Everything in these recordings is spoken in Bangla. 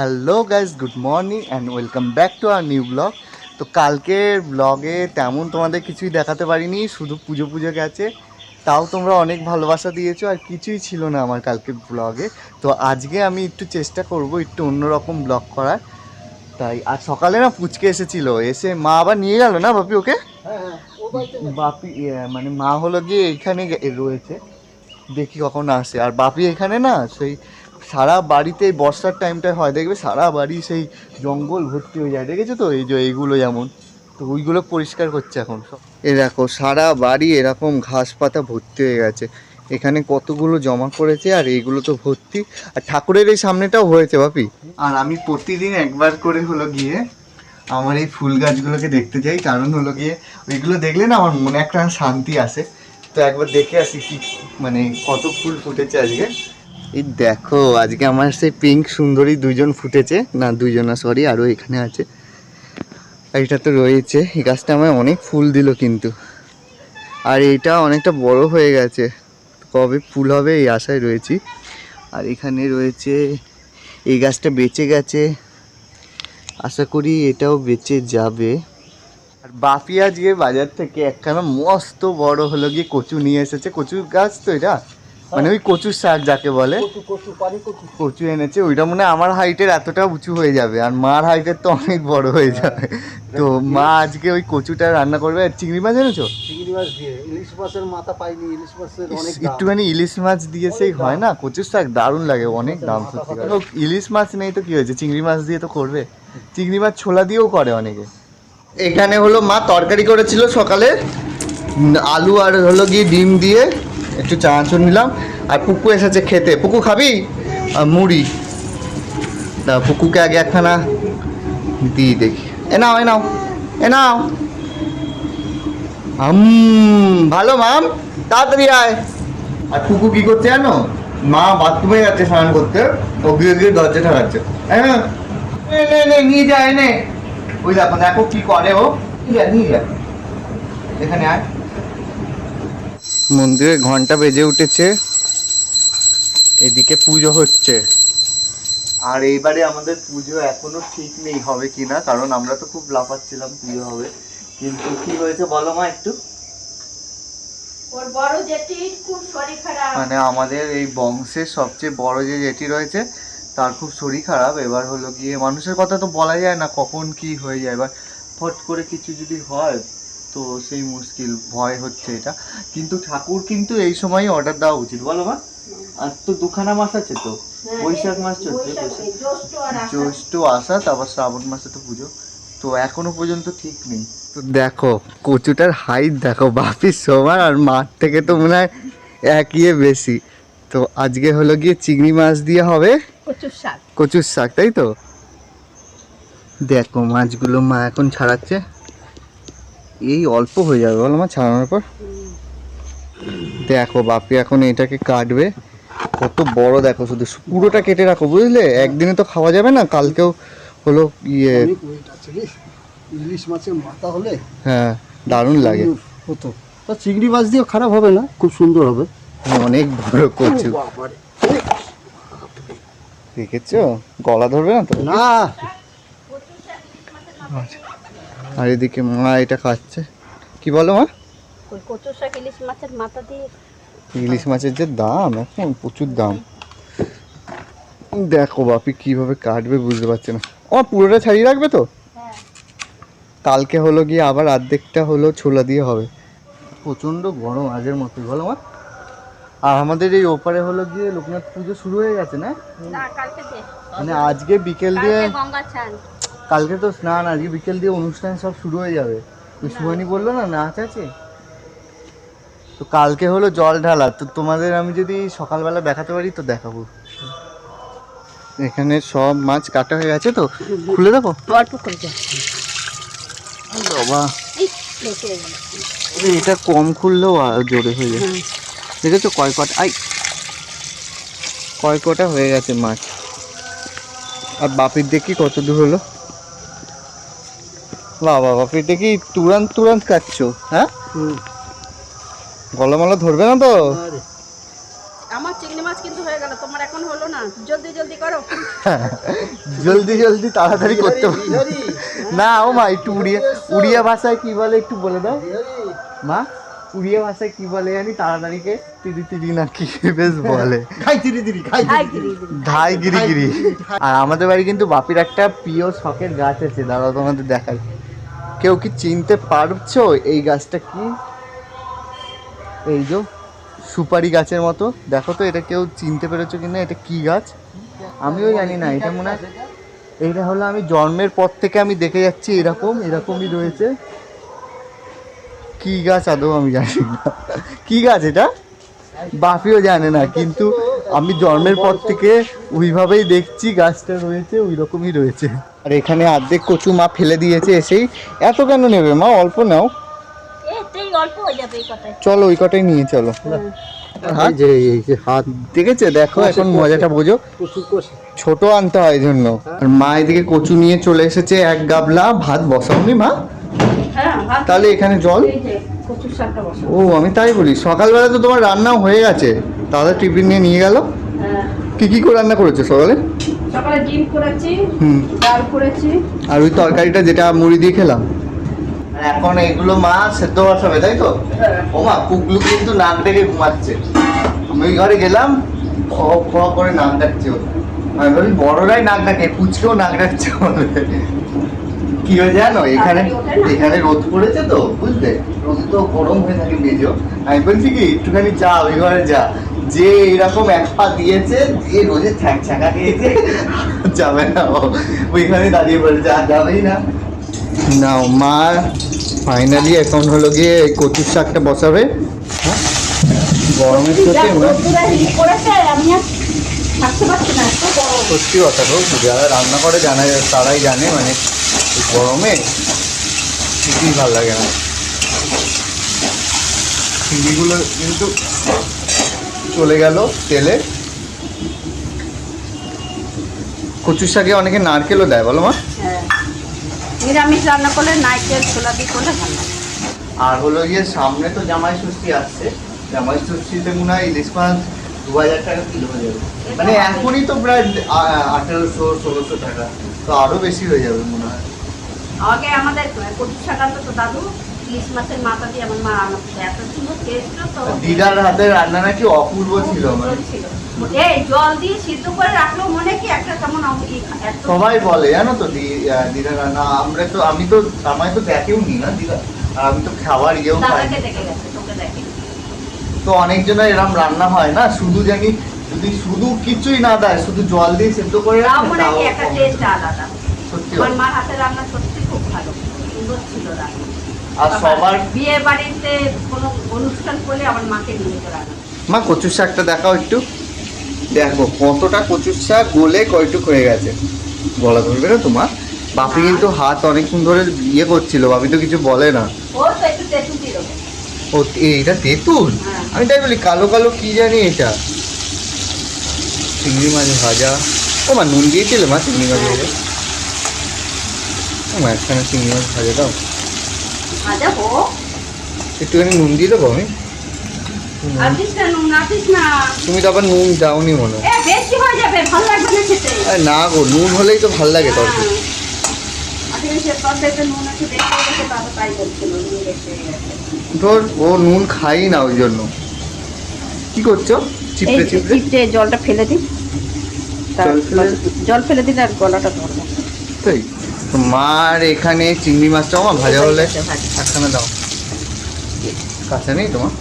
Hello guys good morning and welcome back to our new blog তো কালকের ব্লগে তেমন তোমাদের কিছুই দেখাতে পারিনি, শুধু পুজো পুজো গেছে। তাও তোমরা অনেক ভালোবাসা দিয়েছ আর কিছুই ছিল না আমার কালকের ব্লগে তো আজকে আমি একটু চেষ্টা করব একটু অন্যরকম ব্লগ করার। তাই, আর সকালে না পুচকে এসেছিল, এসে মা আবার নিয়ে গেল না বাপি ওকে? বাপি মানে মা হলো গিয়ে এখানে রয়েছে। দেখি কখন আসে। আর বাপি এখানে না, সেই সারা বাড়িতে বর্ষার টাইমটায় হয়, দেখবে সারা বাড়ি সেই জঙ্গল ভর্তি হয়ে যায়, দেখেছ তো? এই যে এইগুলো যেমন। তো ওইগুলো পরিষ্কার করছে এখন এ দেখো, সারা বাড়ি এরকম ঘাস পাতা ভর্তি হয়ে গেছে। এখানে কতগুলো জমা করেছে আর এইগুলো তো ভর্তি। আর ঠাকুরের এই সামনেটাও হয়েছে বাপি আর আমি প্রতিদিন একবার করে হলো গিয়ে আমার এই ফুল গাছগুলোকে দেখতে যাই। কারণ হলো গিয়ে ওইগুলো দেখলে না আমার মনে একটা শান্তি আসে। তো একবার দেখে আসি কি মানে কত ফুল ফুটেছে আজকে। এই দেখো, আজকে আমার সেই পিঙ্ক সুন্দরী দুজন ফুটেছে। না, দুইজন না সরি আরও এখানে আছে। আর এটা তো রয়েছে। এই গাছটা আমায় অনেক ফুল দিল কিন্তু। আর এইটা অনেকটা বড় হয়ে গেছে। কবে ফুল হবে এই আশায় রয়েছি। আর এখানে রয়েছে, এই গাছটা বেঁচে গেছে। আশা করি এটাও বেঁচে যাবে। আর বাপি আজকে বাজার থেকে একখানা মস্ত বড় হলো গিয়ে কচু নিয়ে এসেছে। কচু গাছ তো এটা? মানে ওই কচুর শাক যাকে বলে কচু এনেছে ওইটা মনে হয় আমার হাইটের এতটা উঁচু হয়ে যাবে আর মার হাইটের তো অনেক বড় হয়ে যাবে। তো মা আজকে ওই কচুটা রান্না করবে আর চিংড়ি মাছ এনেছো? চিংড়ি মাছ দিয়ে ইলিশ মাছের মাথা পাইনি ইলিশ মাছের অনেক একটুখানি ইলিশ মাছ দিয়ে সেই হয় না? কচুর শাক দারুণ লাগে অনেক দাম সত্যি ইলিশ মাছ নেই তো কি হয়েছে? চিংড়ি মাছ দিয়ে তো করবে। চিংড়ি মাছ ছোলা দিয়েও করে অনেকে। এখানে হলো মা তরকারি করেছিল সকালে আলু আর হলো গিয়ে ডিম দিয়ে। একটু চানাচুর নিলাম। আর পুকু এসেছে খেতে। পুকু খাবি? আর মুড়ি। তা পুকুকে আগে একখানা দিই দেখি। এ নাও এ নাও এ নাও। হুম ভালো মাম, তাড়াতাড়ি আয়। আর কুকু কি করছে জানো? মা বাথরুমে যাচ্ছে স্নান করতে। ও গিয়ে গিয়ে দরজা ঠাকাচ্ছে হ্যাঁ নিয়ে যায় নে ওই দেখো দেখো কি করে ও। নিয়ে যা নিয়ে যা। এখানে আয়। মন্দিরে ঘণ্টা বেজে উঠেছে। এদিকে পুজো হচ্ছে। আর এইবারে আমাদের পুজো এখনও ঠিক নেই হবে কিনা কারণ আমরা তো খুব লাফাচ্ছিলাম পুজো হবে। কিন্তু কি হয়েছে বলো মা একটু? জেঠি মানে আমাদের এই বংশের সবচেয়ে বড় যে যেটি রয়েছে তার খুব শরীর খারাপ। এবার হলো গিয়ে মানুষের কথা তো বলা যায় না কখন কি হয়ে যায়। এবার ফট করে কিছু যদি হয় তো সেই মুশকিল ভয় হচ্ছে এটা। কিন্তু ঠাকুর কিন্তু এই সময় অর্ডার দেওয়া উচিত বলো মা। আর তো দুখানা মাস আছে তো। হ্যাঁ, বৈশাখ মাস চলছে জ্যৈষ্ঠ আসা তারপর শ্রাবণ মাসে তো পুজো। তো এখনও পর্যন্ত ঠিক নেই। তো দেখো কচুটার হাইট দেখো বাপির সমান আর মাঠ থেকে তো মনে হয় একই বেশি। তো আজকে হলো গিয়ে চিংড়ি মাছ দিয়ে হবে। কচুর শাক। কচুর শাক তাই তো? দেখো মাছগুলো মা এখন ছাড়াচ্ছে। এই অল্প হয়ে যাবে বল আমার ছাড়ানোর পর। দেখো বাপি এখন এটাকে কাটবে। কত বড় দেখো শুধু পুরোটা কেটে রাখো বুঝলে? একদিনে তো খাওয়া যাবে না কালকেও হলো ইয়ে। ইলিশ মাছের মাথা হলে হ্যাঁ দারুণ লাগে। হতো। তা চিংড়ি মাছ দিয়েও খারাপ হবে না? খুব সুন্দর হবে। অনেক বড় কচু দেখেছ? গলা ধরবে না তো? না। আর এদিকে মা এটা খাচ্ছে। কি বলো মা? ইলিশ মাছের মাথা দিয়ে। ইলিশ মাছের যে দাম এখন প্রচুর দাম। দেখো বাপি কীভাবে কাটবে বুঝতে পারছে না। ও পুরোটা ছাড়িয়ে রাখবে তো? হ্যাঁ। কালকে হলো গিয়ে আবার অর্ধেকটা হলো ছোলা দিয়ে হবে। প্রচণ্ড গরম আগের মতোই বলো মা। আর আমাদের এই ওপারে হলো গিয়ে লোকনাথ পুজো শুরু হয়ে গেছে না? মানে আজকে বিকেল দিয়ে গঙ্গা কালকে তো স্নান আজকে বিকেল দিয়ে অনুষ্ঠান সব শুরু হয়ে যাবে। তো সুহানি বলল না নাচ আছে। তো কালকে হলো জল ঢালা। তো তোমাদের আমি যদি সকালবেলা দেখাতে পারি তো দেখাবো। এখানে সব মাছ কাটা হয়ে গেছে তো। খুলে দেবো? অল্প করে বাবা। হয়ে এটা কম খুললেও আর জোরে হয়ে যায়। হুম। দেখেছ কয় কটা আই! কয় কটা হয়ে গেছে মাছ। আর বাপির দেখি কত দূর হলো? বাবা বাপির দেখি তুরান্ত তুরান্ত কাটছো হ্যাঁ। গলা মালা ধরবে না তো? আমার চিংড়ি মাছ কিন্তু হয়ে গেল তোমার এখন হলো না। জলদি জলদি করো। জলদি জলদি তাড়াতাড়ি করতে না ও মা একটু উড়িয়া উড়িয়া ভাষায় কি বলে একটু বলে দাও। মা উড়িয়া ভাষায় কি বলে জানি তাড়াতাড়িকে তিরি তিরি না কি বেশ বলে। খাই তিরি তিরি খাই আই গিরি গিরি। ধাই গিরি গিরি। আর আমাদের বাড়ি কিন্তু বাপির একটা প্রিয় শখের গাছ আছে দাঁড়াও তোমাদের দেখাই। কেউ কি চিনতে পারছ এই গাছটা কি? এই যে সুপারি গাছের মতো। দেখো তো, এটা কেউ চিনতে পেরেছ কিনা? এটা কি গাছ? আমিও জানি না, এটা মনে হয় এইটা হলো আমি জন্মের পর থেকে আমি দেখে যাচ্ছি এরকম, এরকমই রয়েছে। কি গাছ আদৌ আমি জানি না। কি গাছ এটা? বাপিও জানে না, কিন্তু আমি জন্মের পর থেকে ওইভাবেই দেখছি গাছটা রয়েছে ওই রকমই রয়েছে। আর এখানে অর্ধেক কচু মা ফেলে দিয়েছে এসেই। এত কেন নেবে মা? অল্প নাও। হয়ে চলো ওই কটাই নিয়ে চলো। এই যে এই হাত। দেখেছে? দেখো এখন মজাটা বোঝো। ছোট আনতে হয় এই জন্য। আর মা এদিকে কচু নিয়ে চলে এসেছে এক গাবলা ভাত বসাওনি মা? হ্যাঁ তাহলে এখানে জল? ও আমি তাই বলি সকালবেলা তো তোমার রান্নাও হয়ে গেছে। দাদা টিফিন নিয়ে নিয়ে গেল। হ্যাঁ। কি কি করে রান্না করেছ সকালে? সকালে ডিম করেছি হুম। ডাল করেছি। আর ওই তরকারিটা যেটা মুড়ি দিয়ে খেলাম। এখন এগুলো মা সেদ্ধ বসাবে তাই তো? ও মা কুকলু কিন্তু নাক ডেকে ঘুমাচ্ছে। আমি ওই ঘরে গেলাম খ খ করে নাক ডাকছে ও। আমি বলি বড়রাই নাক ডাকে পুচকেও নাক ডাকছে বলে। কি হয়ে জানো এখানে। এখানে রোদ পড়েছে তো বুঝলে? রোদ তো গরম হয়ে থাকে মেজো আমি বলছি কি একটুখানি যা ওই ঘরে যা। যে এরকম এক পা দিয়েছে দিয়ে রোজে ছ্যাঁক ছ্যাঁকা খেয়েছে যাবে না ও। ওইখানে দাঁড়িয়ে পড়ে যা যাবেই না। না মা ফাইনালি এখন হলো গিয়ে এই কচুর শাকটা বসাবে। হ্যাঁ? গরমের আর গরম। সত্যি কথা গো যারা রান্না করে জানা তারাই জানে মানে গরমে কিছুই ভালো লাগে না। চিংড়িগুলো কিন্তু চলে গেল তেলে। কচুর শাকে অনেকে নারকেলও দেয় বলো মা। হ্যাঁ। নিরামিষ রান্না করলে নারকেল ছোলা দিয়ে করলে ভালো আর হলো গিয়ে সামনে তো জামাই ষষ্ঠী আসছে। জামাই ষষ্ঠীতে মনে হয় ইলিশ মাছ দু হাজার টাকা কিলো হয়ে যাবে। মানে এখনই তো প্রায় আঠেরোশো ষোলোশো টাকা। তো আরও বেশি হয়ে যাবে মনে হয়। আগে আমাদের কচু শাক আনতো তো দাদু ইলিশ মাছের মাথা দিয়ে আমার মা রান্না করতো। এত সুন্দর টেস্ট তো। দিদার হাতের রান্না নাকি অপূর্ব ছিল মানে। ছিল। এই জল দিয়ে সিদ্ধ করে রাখলেও মনে কি একটা কেমন আম- ই খা- এত সবাই বলে জানো তো দি- আহ, দিদার রান্না। আমরা তো আমি তো আমায় তো দেখেও নি না দিদা। আর আমি তো খাবার ইয়েও খাই তো অনেকজনের এরম রান্না হয় না শুধু জানি যদি শুধু কিছুই না দেয় শুধু জল দিয়ে সেদ্ধ করে রাখে, মনে সত্যি আমার। মার হাতের রান্না সত্যি সুন্দর ছিল রান্না আর সবার বিয়ে বাড়িতে কোনো অনুষ্ঠান করলে আমার মাকে নিয়ে যেতে রান্না। মা কচুর শাকটা দেখাও একটু। দেখো কতটা কচুর শাক গলে কয়টুক হয়ে গেছে। গলা ধরবে না তোমার বাপি কিন্তু হাত অনেকক্ষণ ধরে ইয়ে করছিল বাপি তো কিছু বলে না। ও এইটা তেঁতুল হ্যাঁ। আমি তাই বলি কালো কালো কি জানি এটা? চিংড়ি মাছ ভাজা। ও মা নুন দিয়েছিলে মা চিংড়ি মাছ ভাজা? ও মা একখানা চিংড়ি মাছ ভাজা দাও। ভাজা একটুখানি নুন দিয়ে দেবো আমি? তুমি তো আবার নুন দাওনি মনে না খেতে। আরে না গো নুন হলেই তো ভালো লাগে তরকারি। হ্যাঁ। ধর ও নুন খাই না ওই জন্য। কি করছ? চিপড়ে চিপড়ে? চিপটে জলটা ফেলে দিই। জল ফেলে- জল ফেলে দিলে আর গলাটা ধরবে তাই? তো মার এখানে চিংড়ি মাছটা আমার ভাজা হলে। একখানা দাও। কাঁচা নেই তোমার?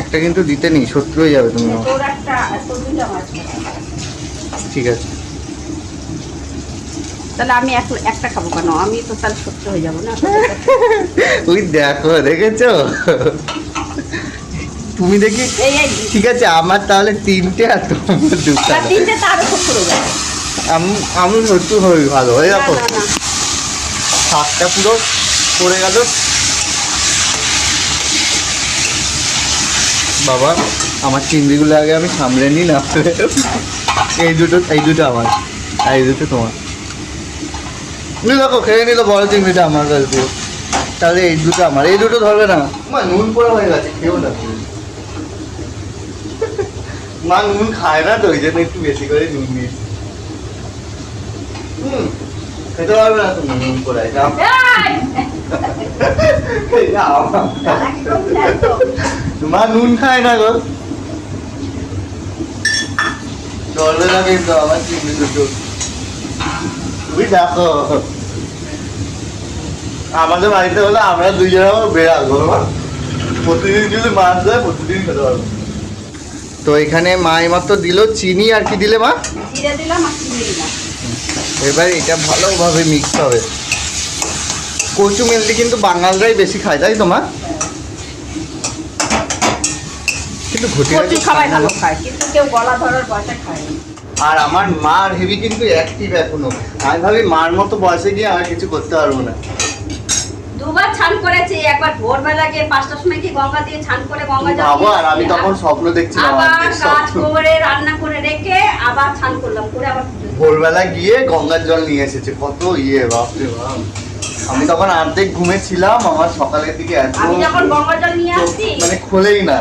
একটা কিন্তু দিতে নেই শত্রু হয়ে যাবে তুমি ঠিক আছে। তাহলে আমি এক একটা খাব কেন? আমি তো তাহলে সত্য হয়ে যাব না। ওই দেখো দেখেছ? তুমি দেখি ঠিক আছে আমার তাহলে তিনটে আর তোমার দুটা আর তিনটে তারও শত্রু হয়ে যাবে আমি আমি শত্রু হই ভালো হয়ে দেখো। শাকটা পুরো পড়ে গেল। বাবা আমার চিংড়িগুলো আগে আমি সামলে নিই না এই দুটো এই দুটো আমার এই দুটো তোমার। তুমি দেখো খেয়ে নিল বড় চিংড়িটা আমার কাছে পুরো। তাহলে এই দুটো আমার এই দুটো ধরবে না। মা নুন পোড়া হয়ে গেছে খেয়েও না। মা নুন খায় না তো ওই জন্য একটু বেশি করে নুন দিয়েছি। হুম খেতে পারবে না তুমি নুন করে যাও। মা নুন খায় না গো। চলবে না কিন্তু আমার চিংড়ি দুটো। তুমি দেখো। আমাদের বাড়িতে হলে আমরা দুইজন আমার বেড়াল বলো মা। প্রতিদিন যদি মাছ দেয় প্রতিদিন খেতে পারব। তো এখানে মা এইমাত্র দিল চিনি আর কি দিলে মা? দিলাম আর চিনি দিলাম। এবার এটা ভালোভাবে মিক্স হবে। কচু মেনলি কিন্তু বাঙালরাই বেশি খায় তাই তোমার কিন্তু ঘটি ভালো খায় কিন্তু কেউ গলা ধরার পয়সা খায় আর আমার মার হেভি কিন্তু অ্যাক্টিভ এখনও। আমি ভাবি মার মতো বয়সে গিয়ে আর কিছু করতে পারব না। দুবার করেছি একবার ভোরবেলা গিয়ে পাঁচটার সময় কি গঙ্গা দিয়ে করে গঙ্গা জল ভাবো আমি তখন স্বপ্ন দেখছিলাম আবার কাজ করে রান্না করে রেখে আবার করলাম করে আবার ভোরবেলা গিয়ে গঙ্গার জল নিয়ে এসেছে কত ইয়ে বাপরে বাপ। আমি তখন অর্ধেক ঘুমেছিলাম আমার সকালের দিকে এত আমি যখন গঙ্গা জল নিয়ে আসছি মানে খোলেই না।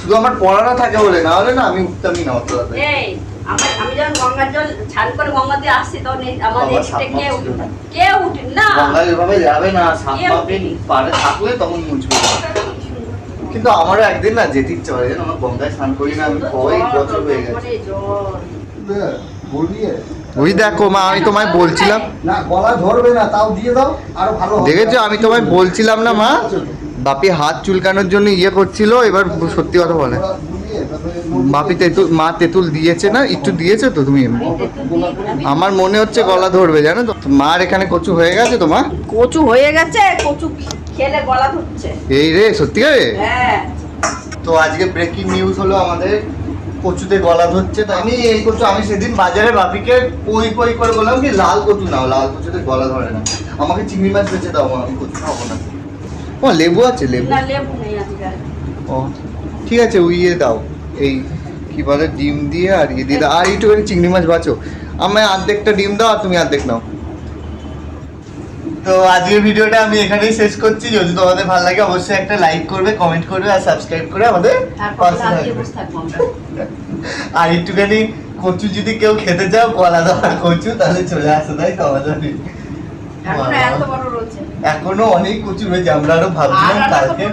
শুধু আমার পড়ানো থাকে বলে না হলে না আমি উঠতামই না অত এই আমার আমি যখন গঙ্গার জল ছান করে গঙ্গা আসছি তখন এই আমাদের বাবা, এদিকে সাপ কেউ মারছিল। উঠে না। কেউ উঠে না। গঙ্গায় এভাবে যাবে না সাপ কেউ পারে থাকলে তখন মুছবে। কিন্তু আমারও একদিন না যেতে ইচ্ছে করে জানো আমার গঙ্গায় স্নান করি না আমি কয়েক বছর হয়ে গেছে। মানে। বলিয়ে ওই দেখো মা আমি তোমায় বলছিলাম। না গলা ধরবে না তাও দিয়ে দাও আরও ভালো দেখেছ আমি তোমায় বলছিলাম না মা? বাপি হাত চুলকানোর জন্য ইয়ে করছিল এবার সত্যি কথা বলে। বাপি তেঁতুল মা তেঁতুল দিয়েছে না? একটু দিয়েছে তো তুমি? আমার মনে হচ্ছে গলা ধরবে জানো তো? মার এখানে কচু হয়ে গেছে তো মা? কচু হয়ে গেছে কচু খেলে গলা ধরছে। এই রে সত্যি হ্যাঁ। তো আজকে ব্রেকিং নিউজ হলো আমাদের কচুতে গলা ধরছে তো আমি এই কচু আমি সেদিন বাজারে বাপিকে পই পই করে বললাম কি লাল কচু নাও লাল কচুতে গলা ধরে না। আমাকে চিংড়ি মাছ বেঁচে দাও আমি কচু খাব না। ও লেবু আছে লেবু। না লেবু নেই আজকে। ও ঠিক আছে ওই ইয়ে দাও। এই কি বলে ডিম দিয়ে আর ইয়ে দিয়ে দাও। আর একটুখানি চিংড়ি মাছ বাঁচো। আমায় অর্ধেকটা ডিম দাও আর তুমি অর্ধেক নাও। তো আজকের ভিডিওটা আমি এখানেই শেষ করছি। যদি তোমাদের ভালো লাগে অবশ্যই একটা লাইক করবে কমেন্ট করবে আর সাবস্ক্রাইব করে আমাদের। আর একটুখানি কচু যদি কেউ খেতে চাও কলা দেওয়া কচু তাহলে চলে আসো তাই তো? আমাদের এখন অনেক উঁচু হয়েছে আমরা আরও ভাবছিলাম কালকে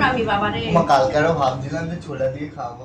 কালকে আরও ভাবছিলাম যে ছোলা দিয়ে খাব।